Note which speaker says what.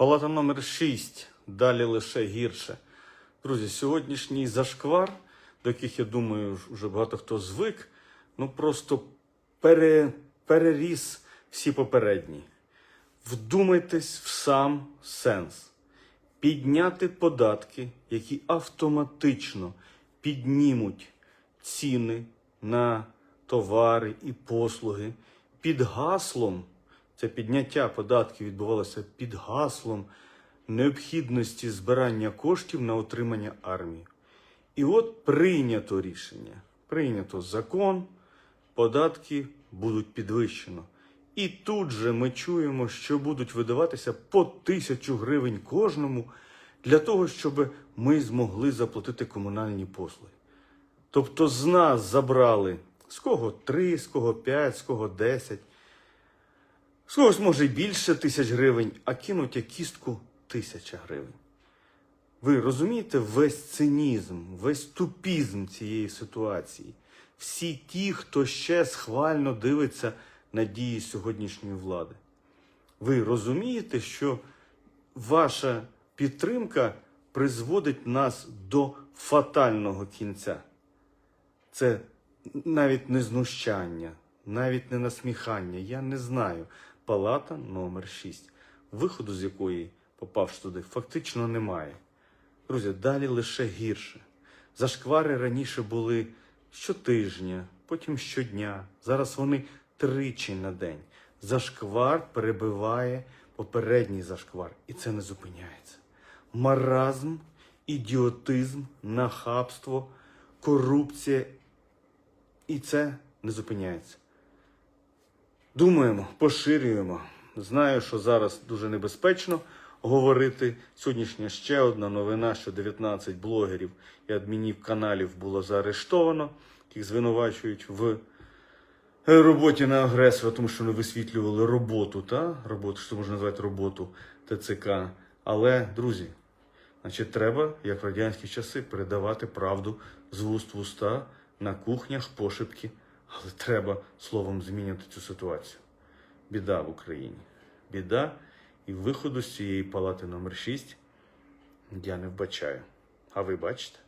Speaker 1: Палата номер 6. Далі лише гірше. Друзі, сьогоднішній зашквар, до яких, я думаю, вже багато хто звик, ну просто пере, переріс всі попередні. Вдумайтесь в сам сенс. Підняти податки, які автоматично піднімуть ціни на товари і послуги під гаслом. Це підняття податків відбувалося під гаслом необхідності збирання коштів на отримання армії. І от прийнято рішення, прийнято закон, податки будуть підвищено. І тут же ми чуємо, що будуть видаватися по тисячу гривень кожному для того, щоб ми змогли заплатити комунальні послуги. Тобто з нас забрали з кого 3, з кого 5, з кого 10, когось може більше тисяч гривень, а кинуть як кістку тисяча гривень. Ви розумієте весь цинізм, весь тупізм цієї ситуації? Всі ті, хто ще схвально дивиться на дії сьогоднішньої влади. Ви розумієте, що ваша підтримка призводить нас до фатального кінця? Це навіть не знущання, навіть не насміхання. Я не знаю. Палата номер 6, виходу з якої, попавши туди, фактично немає. Друзі, далі лише гірше. Зашквари раніше були щотижня, потім щодня. Зараз вони тричі на день. Зашквар перебиває попередній зашквар, і це не зупиняється. Маразм, ідіотизм, нахабство, корупція. І це не зупиняється. Думаємо, поширюємо. Знаю, що зараз дуже небезпечно говорити. Сьогоднішня ще одна новина, що 19 блогерів і адмінів каналів було заарештовано, яких звинувачують в роботі на агресора, тому що вони висвітлювали роботу, та? роботу, що можна назвати роботу ТЦК. Але, друзі, значить, треба, як в радянські часи, передавати правду з вуст в уста на кухнях пошепки. Але треба словом змінювати цю ситуацію. Біда в Україні. Біда і виходу з цієї палати номер 6 я не вбачаю. А ви бачите?